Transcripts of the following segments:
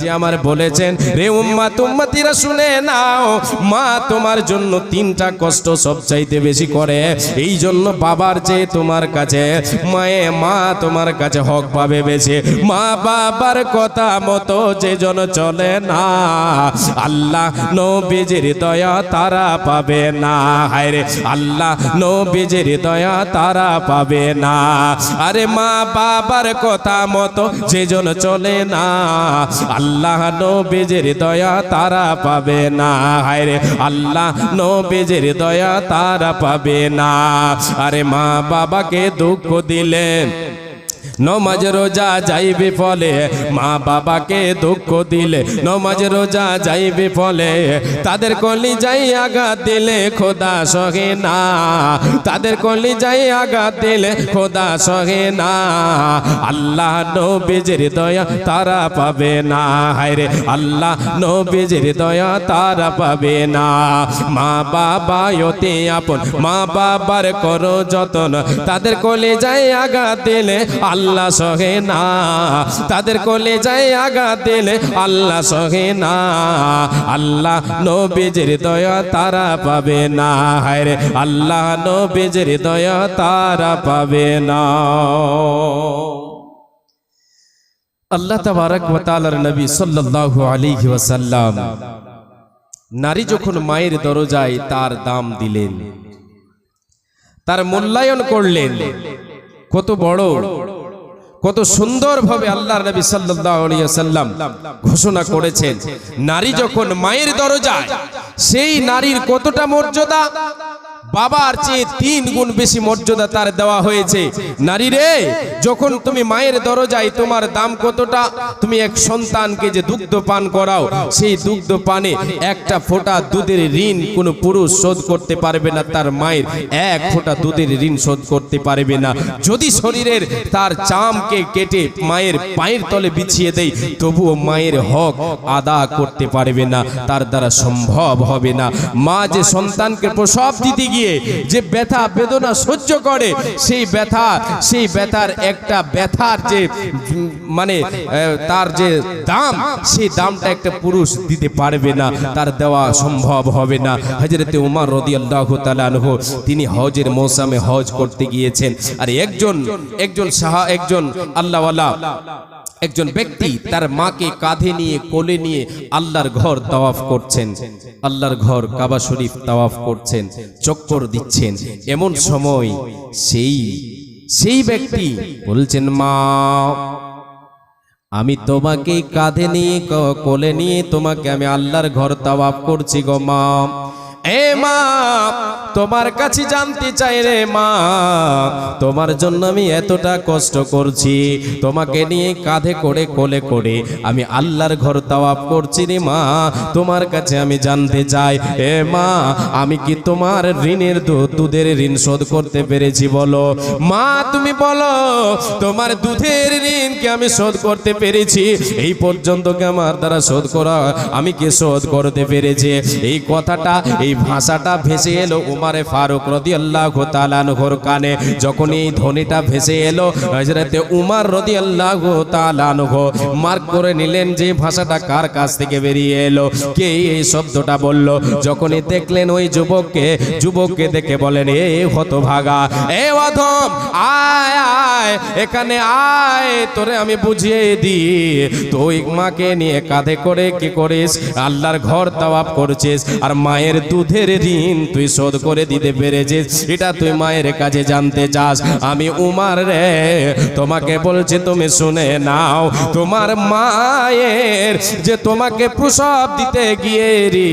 যে আমার বলেছেন, রে উম্মা তুম্মাতিরা শুনে নাও, মা তোমার জন্য তিনটা কষ্ট সবচাইতে বেশি করে। এই জন্য বাবার চেয়ে তোমার কাছে, মায়ে, মা তোমার কাছে হক পাবে বেশি। মা বাবার কথা মতো যে জন চলে না, আল্লাহ নবীজির দয়া তারা পাবে না। হায় রে, আল্লাহ নবীজির দয়া তারা পাবে না। আরে মা বাবার কথা মতো যে জন চলে না আল্লাহ নবীজির দয়া তারা পাবে না। হায় আল্লাহ আল্লাহ নবীজির দয়া তারা পাবে না। আরে মা বাবাকে দুঃখ দিলেন। নমাজ রোজা যাইবে ফলে মা বাবাকে দুঃখ দিলে, নমাজ রোজা যাইবে ফলে তাদের কলি যাই আঘাত দিলে খোদা সহে না। তাদের কলি যাই আঘাত দিলে খোদা সহে না। আল্লাহ নবীজির দয়া তারা পাবে না। হায়রে, আল্লাহ নবীজির দয়া তারা পাবে না। মা বাবা অতি আপন, মা বাবার করো যতন। তাদের কোলে যাই আঘাত দিলে আল্লাহ সহে না। তাদের কোলে যাই আঘাত দিলে আল্লাহ সহে না। আল্লাহ নবীজির দয়া তারা পাবে না। হায়রে আল্লাহ নবীজির দয়া তারা পাবে না। আল্লাহ তাবারক ওয়া তাআলার নবী সাল্লাল্লাহু আলাইহি ওয়াসাল্লাম নারী যখন মায়ের দরজায় তার দাম দিলেন, তার মূল্যায়ন করলেন, কত বড় কত সুন্দরভাবে আল্লাহর নবী ওয়াসাল্লাম ঘোষণা করেছেন, নারী যখন মায়ের দরজায়, সেই নারীর কতটা মর্যাদা? বাবার চেয়ে তিন গুণ বেশি মর্যাদা তার দেওয়া হয়েছে। নারী রে যখন তুমি মায়ের দরজায় তোমার দাম কতটা তুমি এক সন্তানকে যে দুগ্ধ পান করাও সেই দুগ্ধ পানে একটা ফোঁটা দুধের ঋণ কোনো পুরুষ শোধ করতে পারবে না তার মায়ের। এক ফোঁটা দুধের ঋণ শোধ করতে পারবে না। যদি শরীরের তার চামকে কেটে মায়ের পায়ের তলে বিছিয়ে দেয় তবুও মায়ের হক আদা করতে পারবে না তার দ্বারা সম্ভব হবে না। মা যে সন্তানকে প্রসব দিতে গিয়ে যে ব্যথা, বেদনা সহ্য করে, সেই ব্যথা, সেই ব্যথার একটা ব্যথার যে মানে তার যে দাম, সেই দামটা একটা পুরুষ দিতে পারবে না, তার দেওয়া সম্ভব হবে না। হজরতে উমার রদি আল্লাহ তালানহ তিনি হজের মৌসামে হজ করতে গিয়েছেন। আর একজন একজন সাহা, একজন আল্লাহওয়ালা একজন ব্যক্তি তার মাকে কাঁধে নিয়ে, কোলে নিয়ে আল্লাহর ঘর তাওয়াফ করছেন। আল্লাহর ঘর কাবা শরীফ তাওয়াফ করছেন, চক্কর দিচ্ছেন। এমন সময় সেই সেই ব্যক্তি বলছেন, মা, আমি তোমাকে কাঁধে নিয়ে কোলে নিয়ে তোমাকে আমি আল্লাহর ঘর তাওয়াফ করছি গো মা। তোমার কাছে জানতে চাই রে মা, তোমার জন্য আমি এতটা কষ্ট করছি। তোমাকে নিয়ে কাঁধে করে, কোলে করে আমি আল্লাহর ঘর করছি রে মা, তোমার কাছে আমি জানতে চাই। এ মা, আমি কি তোমার ঋণের দুধের ঋণ শোধ করতে পেরেছি বলো? মা, তুমি বলো, তোমার দুধের ঋণ কি আমি শোধ করতে পেরেছি? এই পর্যন্ত কি আমার দ্বারা শোধ করা, আমি কি শোধ করতে পেরেছি? এই কথাটা, এই ভাষাটা ভেসে এলো উমারে ফারুক রদি আল্লাহ তালানহর কানে। যখন এই ধ্বনিটা ভেসে এলো হজরতে উমার রদি আল্লাহ তালানহ মার্ক করে নিলেন যে ভাষাটা কার কাছ থেকে বেরিয়ে এলো, কে এই শব্দটা বলল। যখনই দেখলেন ওই যুবককে যুবককে দেখে বলেন, এ হতভাগা, এ অধম, আয় আয়, এখানে আয়, তোরে আমি বুঝিয়ে দি তুই মাকে নিয়ে কাঁধে করে কি করিস? আল্লাহর ঘর তাওয়াব করছিস, আর মায়ের দুধের ঋণ তুই শোধ করে দিতে পেরেছিস। এটা তুই মায়ের কাছে জানতে চাস। আমি উমার রে, তোমাকে বলছি, তুমি শুনে নাও। তোমার মায়ের যে তোমাকে প্রসব দিতে গিয়ে রে,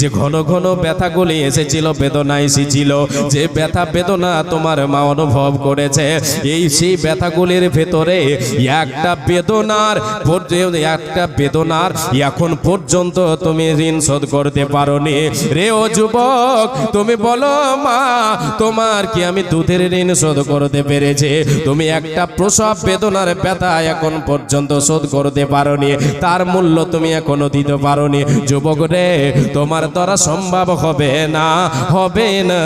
যে ঘন ঘন ব্যথাগুলি এসেছিল বেদনা এসেছিল, যে ব্যথা বেদনা তোমার মা অনুভব করেছে, এই সেই ব্যথাগুলির ভেতরে একটা বেদনার একটা বেদনার এখন পর্যন্ত তুমি ঋণ শোধ করতে পারোনি। রে ও যুবক, তুমি বলো মা, তোমার কি আমি দুধের ঋণ শোধ করতে পেরেছি? তুমি একটা প্রসব বেদনার ব্যথা এখন পর্যন্ত শোধ করতে পারোনি। তার মূল্য তুমি এখনও দিতে পারোনি। যুবক রে, তোমার দ্বারা সম্ভব হবে না হবে না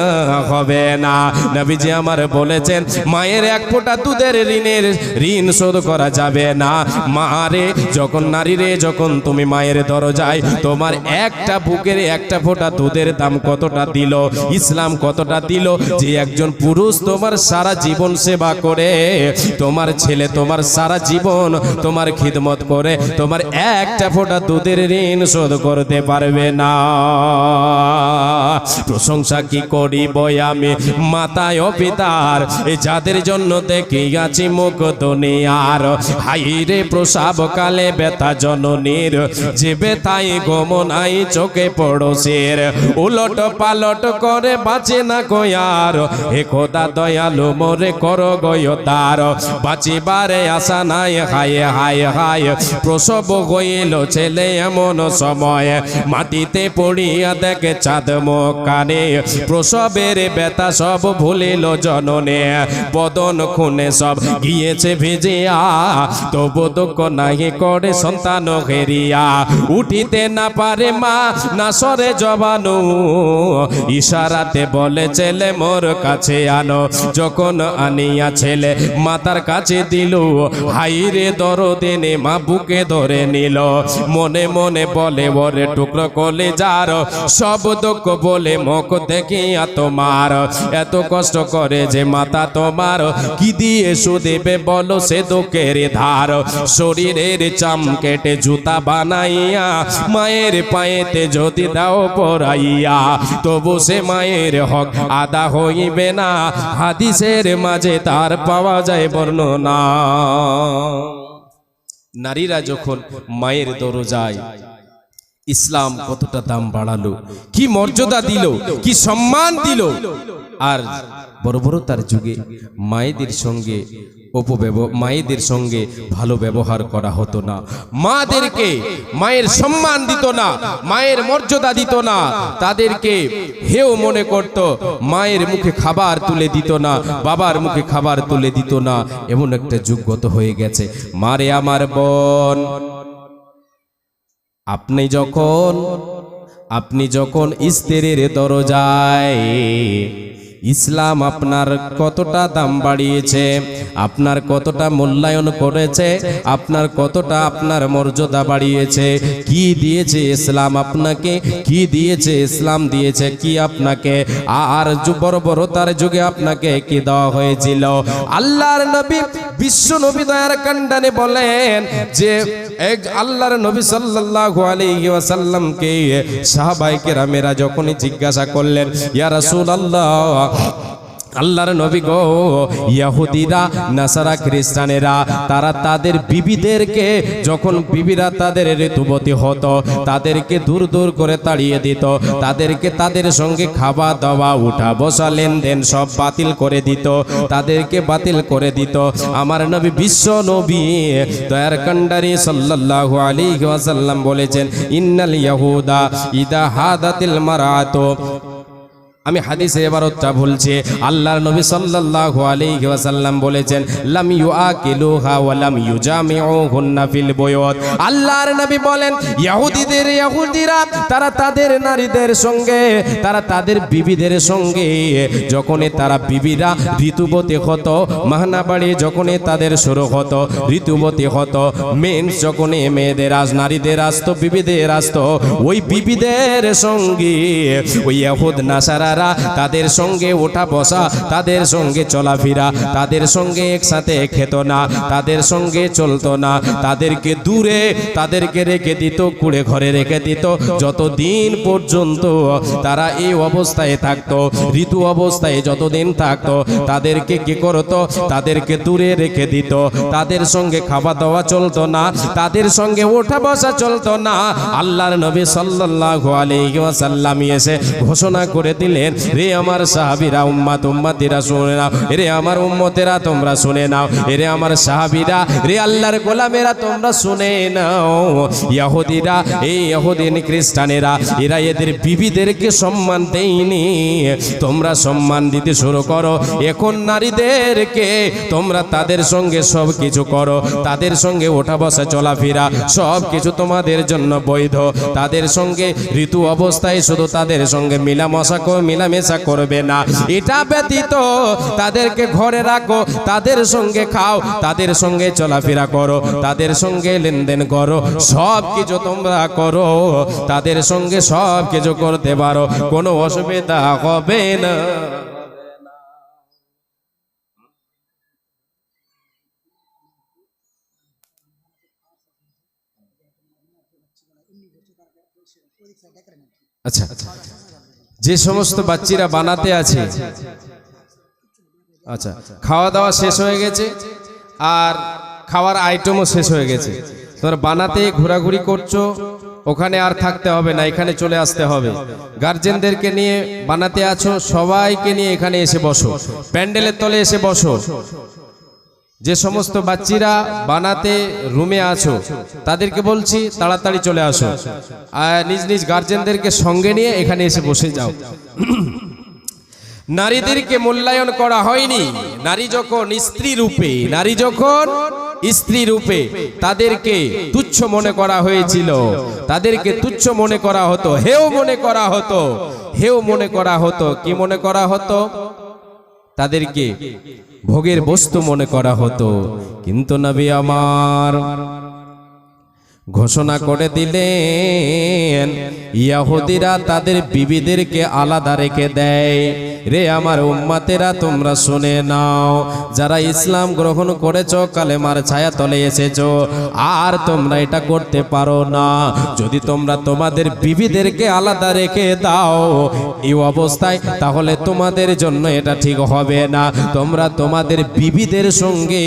হবে না। নবীজি আমার বলেছেন, মায়ের এক ফোঁটা দুধের ঋণের ঋণ শোধ করা যাবে না। মারে যখন নারী রে, যখন তুমি মায়ের দরজায়, তোমার একটা বুকের একটা ফোঁটা দুধের দাম কতটা দিল? ইসলাম কতটা দিল? যে একজন পুরুষ তোমার সারা জীবন সেবা করে, তোমার ছেলে তোমার সারা জীবন তোমার খিদমত করে, তোমার একটা ফোঁটা দুধের ঋণ শোধ করতে পারবে না। প্রশংসা কি করিব আমি? মাতায় পিতার যাদের জন্য দেখি আছি মুখ দুনিয়ার। হাইরে প্রসাব কালে বেতা জননীর, যে বেতাই গমনাই চোখে পড়োশের উলট পালট করে বাঁচে না কয়ার হে খোদা দয়ালু, মোরে কর গয় তার বাঁচিবারে আশা নাই, হায় হায় হায়। প্রসব হইল ছেলে এমন সময়। মাটিতে পড়িয়া দেখে চাঁদ কানে প্রসবের বেতা সব ভুলিল জননে। বদন খুনে সব গিয়েছে ভিজিয়া। তবু দুঃখ নাহি করে সন্তান হেরিয়া। উঠিতে না পারে মা, না সরে জবানু ইশারাতে বলে, ছেলে, মোর কাছে আনো। যখন আনিয়া ছেলে মাতার কাছে দিল। হাইরে দরদিনে মা বুকে ধরে নিল। মনে মনে বলে, ওরে টুকরো কলে যার সব দুঃখ বলে মুখ দেখিয়া তোমার। এত কষ্ট করে যে মাতা তোমার, কি দিয়ে সুদেবে বলো সে দুঃখের ধার। শরীরের চাম কেটে জুতা বানাইয়া, মায়ের পায়েতে যদি দাও পরাইয়া তবু সে মায়ের হক আদা হইবে না। হাদিসের মাঝে তার পাওয়া যায় বর্ণনা। নারীরা যখন মায়ের দরজায় ইসলাম কতটা দাম বাড়ালো, কি মর্যাদা দিল, কি সম্মান দিল, আর বড় বড় তার যুগে মায়েদের সঙ্গে অপব্যব, মায়েদের সঙ্গে ভালো ব্যবহার করা হতো না। মাদেরকে মায়ের সম্মান দিত না, মায়ের মর্যাদা দিত না, তাদেরকে হেও মনে করত, মায়ের মুখে খাবার তুলে দিত না, বাবার মুখে খাবার তুলে দিত না, এমন একটা যুগগত হয়ে গেছে। মারে আমার বোন, আপনি যখন আপনি যখন স্ত্রীর দরজায় ইসলাম আপনার কতটা দাম বাড়িয়েছে, আপনার কতটা মূল্যায়ন করেছে, আপনার কতটা আপনার মর্যাদা বাড়িয়েছে, কি দিয়েছে ইসলাম আপনাকে, কি দিয়েছে ইসলাম দিয়েছে, কি আপনাকে, আর যু- বড় বড় তার যুগে আপনাকে কি দেওয়া হয়েছিল? আল্লাহর নবী, বিশ্ব নবী দয়ার কান্ডানে বলেন যে এক আল্লাহর নবী সাল্লাল্লাহু আলাইহি ওয়াসাল্লামকে সাহাবায়ে কেরামেরা যখনই জিজ্ঞাসা করলেন ইয়া রাসূলুল্লাহ আল্লাহর নবী গো ইহুদিরা নাসারা খ্রিস্টানেরা, তারা তাদের বিবিদেরকে, যখন বিবিরা তাদের ঋতুবতী হতো, তাদেরকে দূর দূর করে তাড়িয়ে দিত, তাদেরকে তাদের সঙ্গে খাওয়া দাওয়া উঠা বসা লেনদেন সব বাতিল করে দিত, তাদেরকে বাতিল করে দিত। আমার নবী বিশ্ব নবী, দয়ার কান্ডারি সাল্লাল্লাহু আলাইহি ওয়াসাল্লাম বলেছেন, ইন্নাল ইয়াহুদা ইদা হাদাতিল মারাতো। আমি হাদিসে এবারতটা বলছি আল্লাহর নবী সাল্লাল্লাহু আলাইহি ওয়াসাল্লাম বলেছেন, লাম ইউআকিলুহা ওয়া লাম ইউজামিউহুন্না ফিল বুয়ুত। আল্লাহর নবী বলেন ইহুদিদের ইহুদিরা তারা তাদের নারীদের সঙ্গে, তারা তাদের বিবিদের সঙ্গে, যখনই তারা বিবিরা ঋতুবতী হতো মাহনাবাড়ি যখনই তাদের শুরু হতো, ঋতুবতী হতো, মেন্স যখনই মেয়েদের আস নারীদের আসতো বিবিদের আসতো ওই বিবিদের সঙ্গে, ওই ইহুদ নাসারারা তাদের সঙ্গে ওঠা বসা, তাদের সঙ্গে চলাফেরা, তাদের সঙ্গে একসাথে খেত না, তাদের সঙ্গে চলতো না, তাদেরকে দূরে, তাদেরকে রেখে দিত, কুড়ে ঘরে রেখে দিত। যতদিন পর্যন্ত তারা এই অবস্থায় থাকতো, ঋতু অবস্থায় যতদিন থাকতো, তাদেরকে কি করতো? তাদেরকে দূরে রেখে দিত। তাদের সঙ্গে খাওয়া দাওয়া চলতো না, তাদের সঙ্গে ওঠা বসা চলতো না। আল্লাহর নবী সাল্লাল্লাহু আলাইহি ওয়াসাল্লাম এসে ঘোষণা করে দিলেন দিলেন রে আমার সাহাবিরা, উম্মাত উম্মাতিরা শুনে নাও। রে আমার উম্মতেরা, তোমরা শুনে নাও। রে আমার সাহাবিরা, রে আল্লাহর গোলামেরা, তোমরা শুনে নাও। ইয়াহুদিরা, এই ইয়াহুদিন খ্রিস্টানেরা, এরা এদের বিবিদেরকে সম্মান দেয়নি। তোমরা সম্মান দিতে শুরু করো। এখন নারীদেরকে তোমরা তাদের সঙ্গে সব কিছু করো। তাদের সঙ্গে ওঠা বসা চলাফেরা সব কিছু তোমাদের জন্য বৈধ। তাদের সঙ্গে ঋতু অবস্থায় শুধু তাদের সঙ্গে মিলামশা মিলামেশা করবে না। এটা ব্যতীত তাদেরকে ঘরে রাখো, তাদের সঙ্গে খাও, তাদের সঙ্গে চলাফেরা করো, তাদের সঙ্গে লেনদেন করো, সব কিছু তোমরা করো, তাদের সঙ্গে সব কিছু করতে পারো, কোনো অসুবিধা হবে না। আচ্ছা। আচ্ছা যে সমস্ত বাচ্চিরা বানাতে আছে। আচ্ছা খাওয়া দাওয়া শেষ হয়ে গেছে আর খাওয়ার আইটেমও শেষ হয়ে গেছে। তোমরা বানাতে ঘোরাঘুরি করছ, ওখানে আর থাকতে হবে না, এখানে চলে আসতে হবে। গার্জেনদেরকে নিয়ে বানাতে আছো, সবাইকে নিয়ে এখানে এসে বসো। প্যান্ডেলের তলে এসে বসো। যে সমস্ত বাচ্চিরা বানাতে রুমে আছো, তাদেরকে বলছি, তাড়াতাড়ি চলে আসো। নিজ নিজ গার্জেনদেরকে সঙ্গে নিয়ে এখানে এসে বসে যাও। নারীদেরকে মূল্যায়ন করা হয়নি। নারী যখন স্ত্রী রূপে, নারী যখন স্ত্রী রূপে তাদেরকে তুচ্ছ মনে করা হয়েছিল, তাদেরকে তুচ্ছ মনে করা হতো, হেও মনে করা হতো, হেও মনে করা হতো, কি মনে করা হতো? তাদেরকে ভোগের বস্তু মনে করা হতো। কিন্তু নবী আমার ঘোষণা করে দিলেন, ইয়াহুদিরা তাদের বিবিদেরকে আলাদা রেখে দেয়। রে আমার উম্মাতেরা, তোমরা শুনে নাও, যারা ইসলাম গ্রহণ করেছ, কালেমার ছায়া তলে এসেছ, আর তোমরা এটা করতে পারো না। যদি তোমরা তোমাদের বিবিদেরকে আলাদা রেখে দাও এই অবস্থায়, তাহলে তোমাদের জন্য এটা ঠিক হবে না। তোমরা তোমাদের বিবিদের সঙ্গে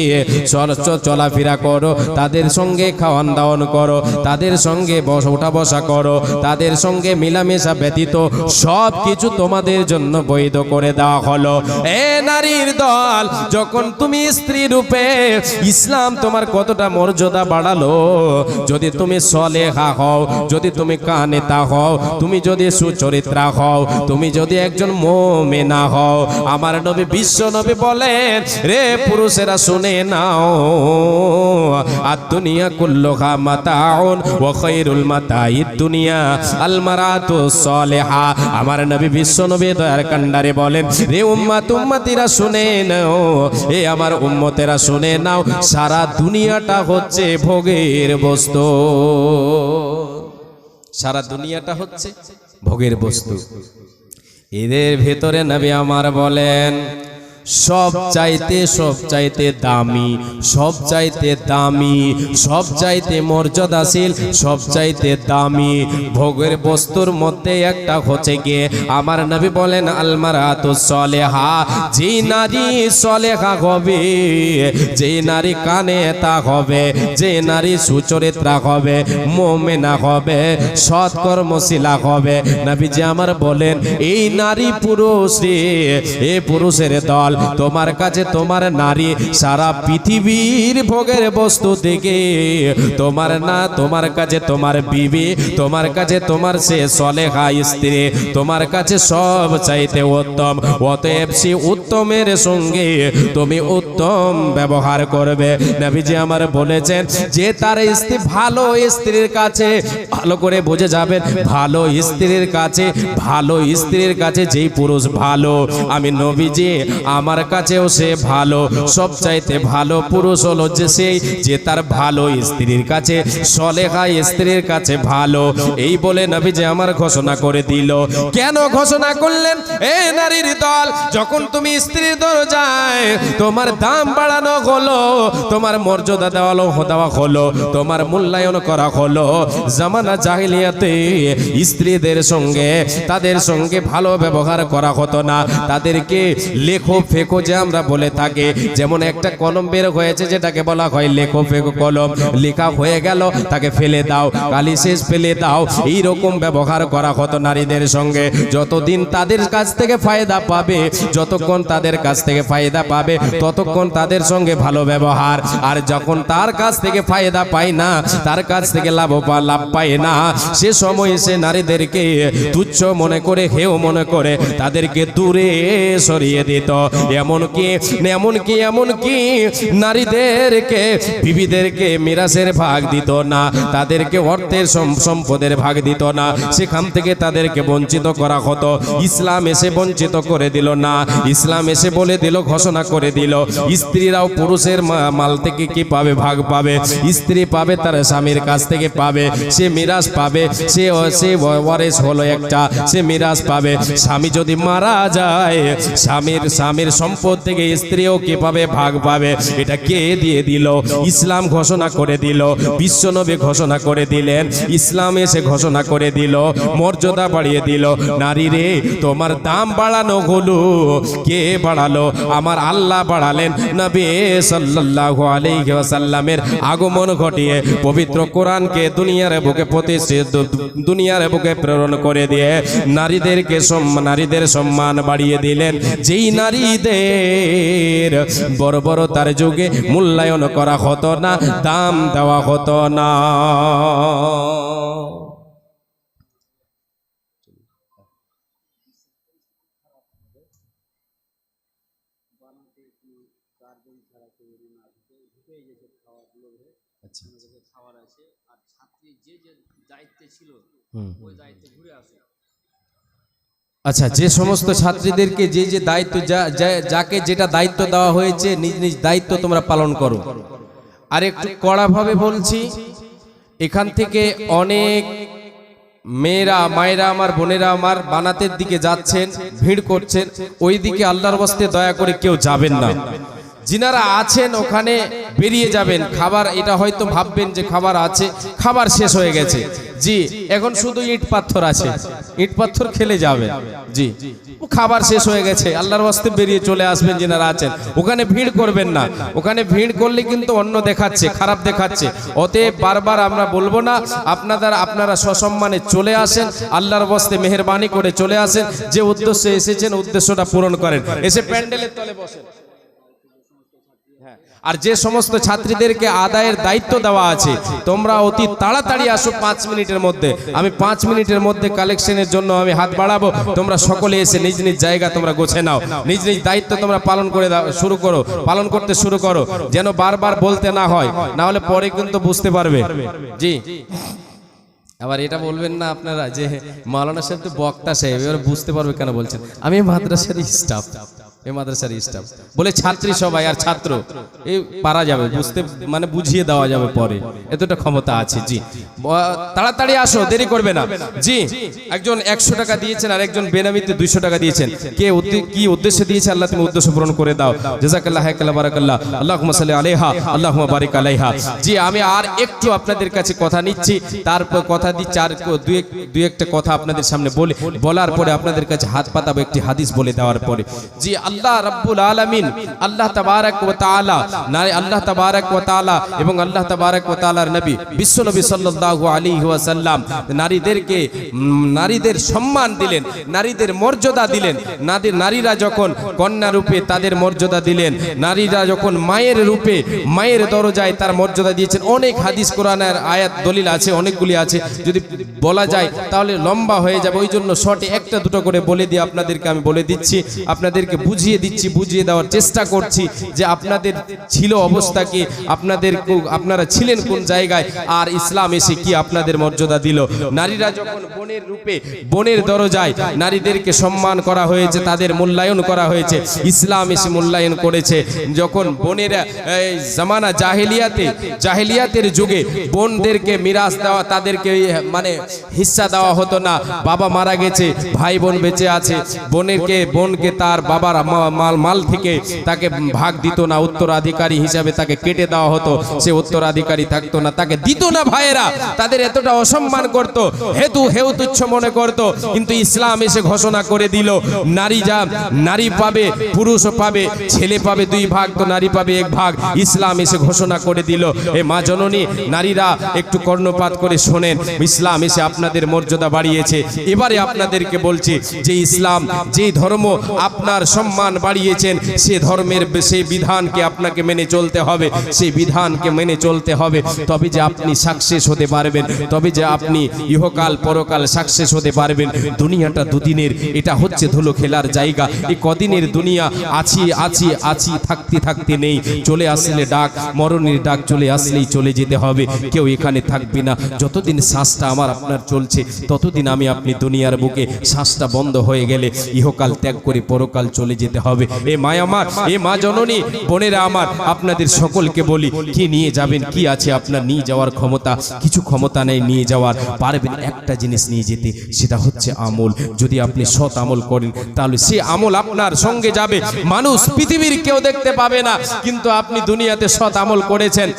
চলাফেরা করো, তাদের সঙ্গে খাওয়ান দাওয়ান করো। তাদের সঙ্গে বস ওঠা বসা করো, তাদের সঙ্গে মিলামেশা ব্যতীত সব কিছু তোমাদের জন্য বৈধ করে দেওয়া হলো। এ নারীর দল, যখন তুমি স্ত্রী রূপে ইসলাম তোমার কতটা মর্যাদা বাড়ালো, যদি তুমি সলেহা হও, যদি তুমি কানেতা হও, তুমি যদি সুচরিত্রা হও, তুমি যদি একজন মোমেনা হও, আমার নবী বিশ্ব নবী বলেন, রে পুরুষেরা শুনে নাও, আর দুনিয়া কুল্লুহা মাতাউন ওয়া খায়রুল মাতাইদ দুনিয়া, আল মারাতু সালেহা। আমার নবী বিশ্ব নবী দয়ার কান্ডারে বলেন, রে উম্মাত, উম্মাতিরা শুনে নাও, এ আমার উম্মতেরা শুনে নাও, সারা দুনিয়াটা হচ্ছে ভোগের বস্তু। সারা দুনিয়াটা হচ্ছে ভোগের বস্তু। এদের ভেতরে নবী আমার বলেন সব চাইতে সব চাইতে দামি, সব চাইতে দামি, সব চাইতে মর্যাদাশীল, সব চাইতে দামি। ভোগের বস্তুর মধ্যে একটা হচ্ছে গিয়ে, আমার নবী বলেন, আলমারাতু সলেহা, যে নারী সলেহা হবে, যে নারী কানে তা হবে, যে নারী সুচরিত্রা হবে, মোমেনা হবে, সৎকর্মশীলা হবে। নবীজি আমার বলেন, এই নারী পুরুষ এ পুরুষের দল তোমার কাছে তোমার নারী সারা পৃথিবীর ভোগের বস্তু থেকে তোমার না, তোমার কাছে তোমার বিবি, তোমার কাছে তোমার সে সলেহা স্ত্রী, তোমার কাছে সব চাইতে উত্তম। অতএব সে উত্তমের সঙ্গে তুমি উত্তম ব্যবহার করবে। নবীজি আমার বলেছেন যে তার স্ত্রী ভালো স্ত্রীর কাছে, ভালো করে বুঝে যাবেন, ভালো স্ত্রীর কাছে, ভালো স্ত্রীর কাছে যেই পুরুষ ভালো। আমি নবীজি আমার কাছেও সে ভালো সব চাইতে ভালো পুরুষ হলো যে সেই যে তার ভালো স্ত্রীর কাছে, সলেহা স্ত্রীর কাছে ভালো। এই বলে নবী যে আমার ঘোষণা করে দিল। কেন ঘোষণা করলেন? এ নারীর দল, যখন তুমি স্ত্রীর দরজায় তোমার দাম বাড়ানো হলো, তোমার মর্যাদা দেওয়ালো দেওয়া হলো, তোমার মূল্যায়ন করা হলো, জামানা জাহিলিয়াতে স্ত্রীদের সঙ্গে, তাদের সঙ্গে ভালো ব্যবহার করা হতো না। তাদেরকে লেখো ফেকো যে আমরা বলে থাকি। যেমন একটা কলম বের হয়েছে যেটাকে বলা হয় লেখো ফেকো কলম। লেখা হয়ে গেল, তাকে ফেলে দাও, কালি শেষ ফেলে দাও। এই রকম ব্যবহার করা হতো নারীদের সঙ্গে। যতদিন তাদের কাছ থেকে ফায়দা পাবে, যতক্ষণ তাদের কাছ থেকে ফায়দা পাবে, ততক্ষণ তাদের সঙ্গে ভালো ব্যবহার। আর যখন তার কাছ থেকে ফায়দা পায় না, তার কাছ থেকে লাভ লাভ পায় না। সে সময় সে নারীদেরকে তুচ্ছ মনে করে, হেও মনে করে, তাদেরকে দূরে সরিয়ে দিত। এমনকি এমনকি এমনকি নারীদেরকে, বিবিদেরকে মিরাসের ভাগ দিত না, তাদেরকে অর্থের সম্পদের ভাগ দিত না, সেখান থেকে তাদেরকে বঞ্চিত করা হতো। ইসলাম এসে বঞ্চিত করে দিল না, ইসলাম এসে বলে দিল, ঘোষণা করে দিল, স্ত্রীরাও পুরুষের মাল থেকে কি পাবে? ভাগ পাবে। স্ত্রী পাবে, তার স্বামীর কাছ থেকে পাবে। সে মিরাজ পাবে, সে সে ওয়ারেস হলো একটা, সে মিরাজ পাবে। স্বামী যদি মারা যায়, স্বামীর স্বামীর সম্পদ থেকে স্ত্রীও কি পাবে ভাগ পাবে, এটা কে দিয়ে দিল? ইসলাম ঘোষণা করে দিল, বিশ্বনবী ঘোষণা করে দিলেন, ইসলাম এসে ঘোষণা করে দিল, মর্যাদা বাড়িয়ে দিল। নারী রে, তোমার দাম বাড়ানো হলো। কে বাড়ালো? আমার আল্লাহ বাড়ালেন নবী সাল্লাল্লাহু আলাইহি ওয়াসাল্লামের আগমন ঘটিয়ে, পবিত্র কোরআনকে দুনিয়ার বুকে প্রতিষ্ঠিত, দুনিয়ার বুকে প্রেরণ করে দিয়ে, নারীদেরকে নারীদের সম্মান বাড়িয়ে দিলেন। যেই নারীদের বড় বড় তার যুগে মূল্যায়ন করা হতো না দাম দেওয়া হতো না। খাবার আছে। আর ছাত্রী যে যে দায়িত্বে ছিল ওই দায়িত্বে ঘুরে আসে। আচ্ছা যে সমস্ত ছাত্রীদেরকে যে যে দায়িত্ব যাকে যেটা দায়িত্ব দেওয়া হয়েছে নিজ নিজ দায়িত্ব তোমরা পালন করো। আর একটু কড়াভাবে বলছি এখান থেকে অনেক মেয়েরা মায়েরা আমার বোনেরা আমার বানাতের দিকে যাচ্ছেন ভিড় করছেন ওই দিকে আল্লাহর বস্তে দয়া করে কেউ যাবেন না। যিনারা আছেন ওখানে বেরিয়ে যাবেন। খাবার, এটা হয়তো ভাববেন যে খাবার আছে, খাবার শেষ হয়ে গেছে। জি, এখন শুধু ইট পাথর আছে। ইট পাথর খেলে যাবে। জি খাবার শেষ হয়ে গেছে। আল্লাহর বাস্তে বেরিয়ে চলে আসবেন যিনারা আছেন। ওখানে ভিড় করবেন না। ওখানে ভিড় করলে কিন্তু অন্য দেখাচ্ছে, খারাপ দেখাচ্ছে। অতএব বারবার আমরা বলব না, আপনাদের, আপনারা সসম্মানে চলে আসেন, আল্লাহর বস্তে মেহরবানি করে চলে আসেন। যে উদ্দেশ্যে এসেছেন, উদ্দেশ্যটা পূরণ করেন। এসে প্যান্ডেলের তলে বসেন। আর যে সমস্ত ছাত্রীদেরকে আদায়ের দায়িত্ব দেওয়া আছে, তোমরা অতি তাড়াতাড়ি আসো পাঁচ মিনিটের মধ্যে। আমি পাঁচ মিনিটের মধ্যে কালেকশনের জন্য আমি হাত বাড়াবো। তোমরা সকলে এসে নিজ নিজ জায়গা তোমরা গোছে নাও। নিজ নিজ দায়িত্ব তোমরা পালন করে শুরু করো, পালন করতে শুরু করো, যেন বারবার বলতে না হয়, না হলে পরে কিন্তু বুঝতে পারবে। জি। আবার এটা বলবেন না আপনারা যে মাওলানা সাহেব তো বক্তা সাহেব, এবার বুঝতে পারবে কেন বলছেন। আমি মাদ্রাসার স্টাফ এই মাদ্রাসার স্টাফ বলে, ছাত্রী সবাই আর ছাত্র, এই পারা যাবে, বুঝতে মানে বুঝিয়ে দেওয়া যাবে পরে। এতটা ক্ষমতা আছে, জি। তাড়াতাড়ি আসো, দেরি করবে না। জি, একজন একশো টাকা দিয়েছেন আর একজন বেনামিতে দুইশো টাকা দিয়েছেন। কে কি উদ্দেশ্যে দিয়েছে আল্লাহ, তুমি উদ্দেশ্য পূরণ করে দাও। জাজাকাল্লাহ হায়াকাল্লাহ বারাকাল্লাহ। আল্লাহুম্মা সাল্লি আলাইহা, আল্লাহুম্মা বারিক আলাইহা। জি, আমি আর একটু আপনাদের কাছে কথা নিচ্ছি, তারপর কথা দুই এক- দুই একটা কথা আপনাদের সামনে বলে, বলার পরে আপনাদের কাছে হাত পাতাবো, একটি হাদিস বলে দেওয়ার পরে। জি আল্লাহ রাব্বুল আলামিন, আল্লাহ তাবারাক ওয়া তাআলা, নারী আল্লাহ তাবারাক ওয়া তাআলা এবং আল্লাহ তাবারাক ওয়া তাআলার নবী, বিশ্ব নবী সাল্লাল্লাহু আলাইহি ওয়াসাল্লাম নারীদেরকে নারীদের সম্মান দিলেন, নারীদের মর্যাদা দিলেন। নারী- নারীরা যখন কন্যা রূপে তাদের মর্যাদা দিলেন, নারীরা যখন মায়ের রূপে, মায়ের দরজায় তার মর্যাদা দিয়েছেন, অনেক হাদিস কোরআনের আয়াত দলিল আছে, অনেকগুলি আছে। যদি বলা যায়, তাহলে লম্বা হয়ে যাবে। ওই জন্য শর্টে একটা দুটো করে বলে দিয়ে আপনাদেরকে আমি বলে দিচ্ছি। আপনাদেরকে বুঝিয়ে দিচ্ছি, বুঝিয়ে দেওয়ার চেষ্টা করছি যে আপনাদের ছিল অবস্থা কি, আপনাদের আপনারা ছিলেন কোন জায়গায়, আর ইসলাম এসে কি আপনাদের মর্যাদা দিল? নারীরা যখন বোনের রূপে, বোনের দরজায় নারীদেরকে সম্মান করা হয়েছে, তাদের মূল্যায়ন করা হয়েছে, ইসলাম এসে মূল্যায়ন করেছে, যখন বোনেরা জামানা জাহেলিয়াতে, জাহেলিয়াতের যুগে বোনদেরকে মিরাজ দেওয়া, তাদেরকে মানে হিস্সা দেওয়া হতো না, বাবা মারা গেছে, ভাই বোন বেঁচে আছে, বোনেরকে, বোনকে তার বাবার মাল মাল থেকে তাকে ভাগ দিত না, উত্তরাধিকারী হিসাবে তাকে কেটে দেওয়া হতো। সে উত্তরাধিকারী থাকতো না, তাকে দিত না ভাইয়েরা। তাদের এতটা অসম্মান করত, হেতু হেউ তুচ্ছ মনে করত। কিন্তু ইসলাম এসে ঘোষণা করে দিল, নারী যা নারী পাবে, পুরুষও পাবে, ছেলে পাবে দুই ভাগ, তো নারী পাবে এক ভাগ। ইসলাম এসে ঘোষণা করে দিল, এ মা জননী, নারীরা একটু কর্ণপাত করে শোনেন। ইসলাম এসে আপনাদের মর্যাদা বাড়িয়েছে। এবারে আপনাদেরকে বলছি যে ইসলাম যে ধর্ম আপনার সম্মান বাড়িয়েছেন, সে ধর্মের সেই বিধানকে আপনাকে মেনে চলতে হবে সেই বিধানকে মেনে চলতে হবে। তবে যে আপনি সাকসেস হতে পারবেন, তবে যে আপনি ইহকাল পরকাল সাকসেস হতে পারবেন, দুনিয়াটা দুদিনের, এটা হচ্ছে ধুলো খেলার জায়গা। এই কদিনের দুনিয়া আছি আছি আছি, থাকতে থাকতে নেই। চলে আসলে ডাক, মরণের ডাক চলে আসলেই চলে যেতে হবে। কেউ এখানে থাকবে না। যতদিন শ্বাসটা আমার আপনার চলছে, ততদিন আমি আপনি দুনিয়ার বুকে শ্বাসটা বন্ধ হয়ে গেলে ইহকাল ত্যাগ করে পরকাল চলে যেতে হবে। এ মা আমার, এ মা জননী, বোনেরা আমার, আপনাদের সকলকে বলি, কি নিয়ে যাবেন, কি আছে আপনার নিয়ে যাওয়ার ক্ষমতা? কিছু ক্ষমতা নেই নিয়ে যাওয়ার, পারবেন একটা জিনিস নিয়ে যেতে, সেটা হচ্ছে আমল। যদি আপনি সৎ আমল করেন, তাহলে সে আমল আপনার সঙ্গে যাবে। মানুষ পৃথিবীর কেউ দেখতে পাবে না, কিন্তু আপনি দুনিয়াতে সৎ আমল করেছেন।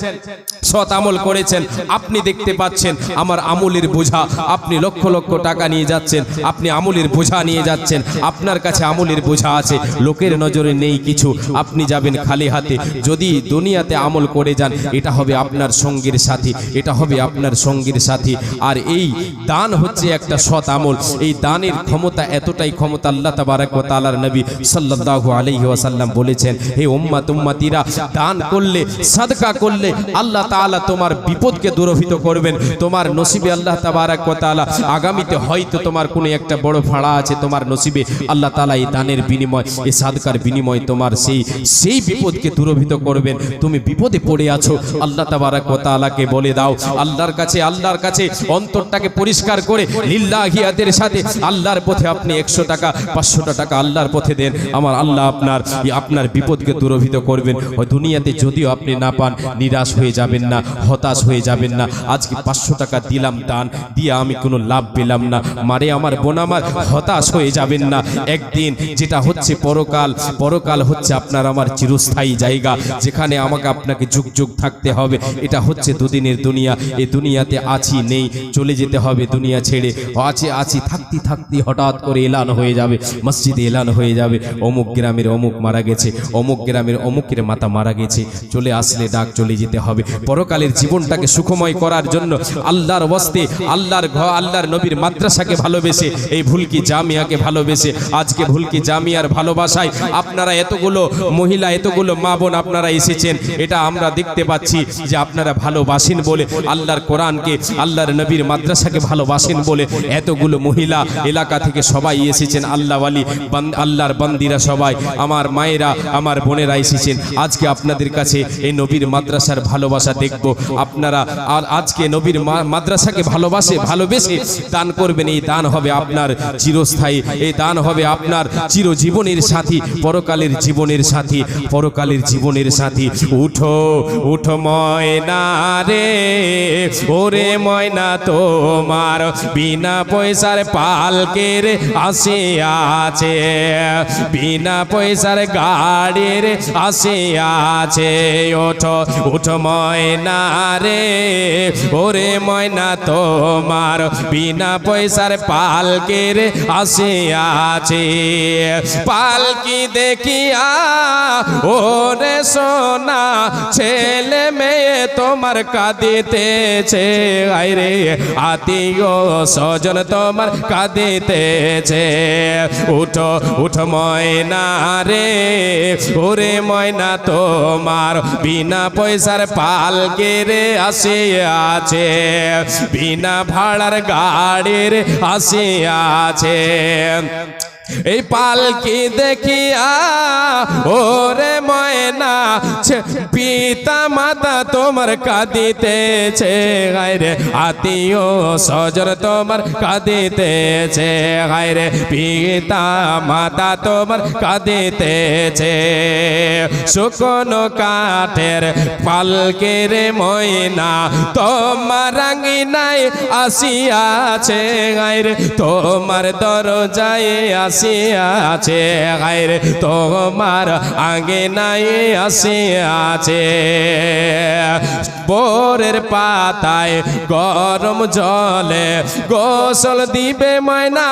সৎ আমল করেছেন, আপনি দেখতে পাচ্ছেন, আমার আমলের বোঝা, আপনি লক্ষ লক্ষ টাকা নিয়ে যাচ্ছেন, আপনি আমলের বোঝা নিয়ে যাচ্ছেন, আপনার কাছে আমলের বোঝা আছে লোকের নজরে নেই কিছু। আপনি যাবেন খালি হাতে। যদি দুনিয়াতে আমল করে যান, এটা হবে আপনার সঙ্গীর সাথী। এটা হবে আপনার সঙ্গীর সাথী। আর এই দান হচ্ছে একটা সৎ আমল। এই দানের ক্ষমতা এতটাই ক্ষমতা আল্লাহ তাবারাক ওয়া তাআলার নবী সাল্লাল্লাহু আলাইহি ওয়াসাল্লাম বলেছেন, হে উম্মাত উম্মাতিরা, দান করলে, সাদকা করলে আল্লাহ তাআলা তোমার বিপদকে দূরভীত করবেন। তোমার নসিবে আল্লাহ তাবারাক তাআলা, আগামীতে হয়তো তোমার কোনো একটা বড় ফাড়া আছে। তোমার নসিবে আল্লাহ তাআলা এই দানের বিনিময় এই সাদকার বিনিময় তোমার সেই সেই বিপদকে দূরভীত করবেন। তুমি বিপদে পড়ে আছো। আল্লাহ তাবারাক ওয়া তাআলাকে বলে দাও, আল্লাহর কাছে আল্লাহর কাছে অন্তরটাকে পরিষ্কার করে লিল্লাহিয়াতের সাথে আল্লাহর পথে আপনি একশো টাকা, পাঁচশোটা টাকা আল্লাহর পথে দেন। আমার আল্লাহ আপনার আপনার বিপদকে দূরভীত করবেন। ওই দুনিয়াতে যদিও আপনি না পান, নিরাশ হয়ে যাবেন না, হতাশ হয়ে যাবেন না। আজকে পাঁচশো টাকা দিলাম দান, দিয়ে আমি কোনো লাভ পেলাম না। মারে আমার বোন আমার হতাশ হয়ে যাবেন না। একদিন যেটা হচ্ছে পরকাল পরকাল হচ্ছে আপনার আমার চিরস্থায়ী জায়গা, যেখানে আমাকে আপনাকে যুগ যুগ থাকতে হবে। এটা হচ্ছে দুদিনের দুনিয়া। এই দুনিয়াতে আছি, নেই, চলে যেতে হবে দুনিয়া ছেড়ে। আছে, আছি, থাকতে থাকতে হঠাৎ করে এলান হয়ে যাবে, মসজিদে এলান হয়ে যাবে। অমুক গ্রামের অমুক মারা গেছে, অমুক গ্রামের অমুকের মাতা মারা গেছে। চলে আসলে ডাক চলে যেতে হবে। পরকালের জীবনটাকে সুখময় করার জন্য আল্লাহর বস্তে আল্লাহর ঘর আল্লাহর নবীর মাদ্রাসাকে ভালোবেসে, এই ভুলকি জামিয়াকে ভালোবেসে, আজকে ভুলকি জামিয়ার ভালোবাসায়। আপনারা এতগুলো মহিলা, এতগুলো মা বোন আপনারা এসেছেন। এটা আমরা দেখতে পাচ্ছি যে আপনারা ভালোবাসেন বলে, আল্লাহর কোরআনকে, আল্লাহর নবীর মাদ্রাসাকে ভালোবাসেন বলে এতগুলো মহিলা এলাকা থেকে সবাই এসেছেন। আল্লাহওয়ালি আল্লাহর বান্দিরা সবাই, আমার মায়েরা, আমার বোনেরা এসেছেন। আজকে আপনাদের কাছে এই নবীর মাদ্রাসার ভালোবাসা দেখব। আপনারা আর আজকে নবীর মাদ্রাসাকে ভালোবাসে, ভালোবেসে দান করবেন। এই দান হবে আপনার চিরস্থায়ী, এই দান হবে আপনার চিরজীবনের সাথী, পরকালের জীবনের সাথী, পরকালের জীবনের সাথী। উঠো উঠো ময়না রে, ওরে ময়না তোমার। বিনা পয়সার পালকের আসে আছে। বিনা পয়সার গাড়ির আসে আছে। ওঠো, উঠো ময়না রে, ওরে ময়না তোমার। বিনা পয়সার পালকের আসে আছে। পালকি দেখিয়া, ওরে সোনা, ছেলে মেয়ে তোমার কাঁদিতেছে। আইরে আত্মীয় সজন তোমার কাঁদিতেছে। উঠো, উঠ ময়না রে, ওরে ময়না তোমার বিনা পয়সার পালকে আসে আছে বিনা ভাড়ার গাড়ির আসে আছে এই পালকি দেখিয়া ওরে ময়না পিতা মাতা তোমার কাঁদিতেছে গাইরে আত্মীয় সজর তোমার কাঁদিতেছে গাইরে পিতা মাতা তোমার কাঁদিতেছে। শুকনো কাঠের পালকের ময়না তোমার রাঙিনায় আসিয়াছে গাইরে তোমার দরজায় আসি আসিয়াছে গাইরে তোমার আগে নাই আসিয়াছে বোরের পাতায় গরম জলে গোসল দিবে ময়না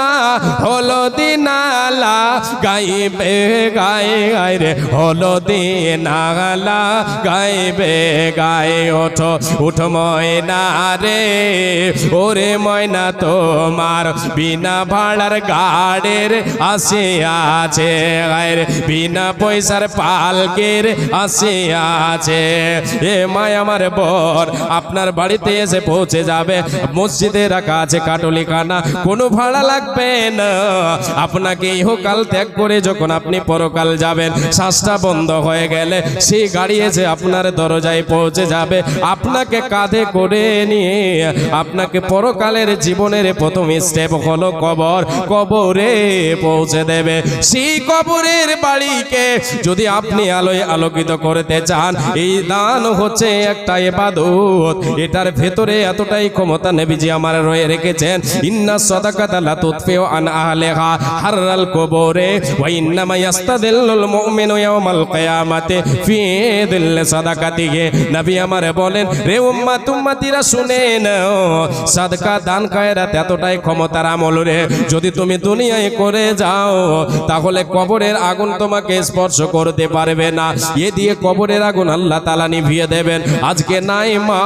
হলদি নালা গাইবে গায়ে গাইরে হলদি নালা গাইবে গায়ে ওঠো, উঠ ময়না রে, ওরে ময়না তোমার বিনা ভাড়ার গাড়ের আসে আছে গায়ের বিনা পয়সার পালকের আসে আছে, এ মায় আমার বর আপনার বাড়িতে এসে পৌঁছে যাবে। মসজিদে রাখা আছে কাটলি খানা কোনো ভাড়া লাগবে না। আপনাকে ইহকাল ত্যাগ করে যখন আপনি পরকাল যাবেন, শ্বাসটা বন্ধ হয়ে গেলে সেই গাড়ি এসে আপনার দরজায় পৌঁছে যাবে। আপনাকে কাঁধে করে নিয়ে আপনাকে পরকালের জীবনের প্রথম স্টেপ হলো কবর। কবরে পৌঁছে দেবে। সেই কবরের বাড়িকে যদি আপনি আলোয় আলোকিত করতে চান, এই দান হচ্ছে একটা এবাদত এটার ভেতরে এতটাই ক্ষমতা নেবিজি আমার রয়ে রেখেছেন। ইন্না সাদাকাতা লা তুতফিউ আন আহলিহা হাররাল কবরে ওয়া ইন্নামা ইয়াস্তাদিল্লুল মুমিনু ইয়াওমাল কিয়ামাতি ফি দিল্লি সাদাকাতিহি। নবী আমার বলেন, রে উম্মাত, উম্মতিরা শুনে নাও, সাদকা দান খয়রাত এতটাই ক্ষমতার আমল রে। যদি তুমি দুনিয়ায় করে যাও, তাহলে কবরের আগুন তোমাকে স্পর্শ করতে পারবে না। এ দিয়ে কবরের আগুন আল্লাহ তালা নিভিয়ে দেবেন। আজকে নাই মা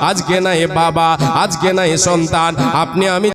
আজকে নাই বাবা আজকে নাই সন্তান। আপনি আমি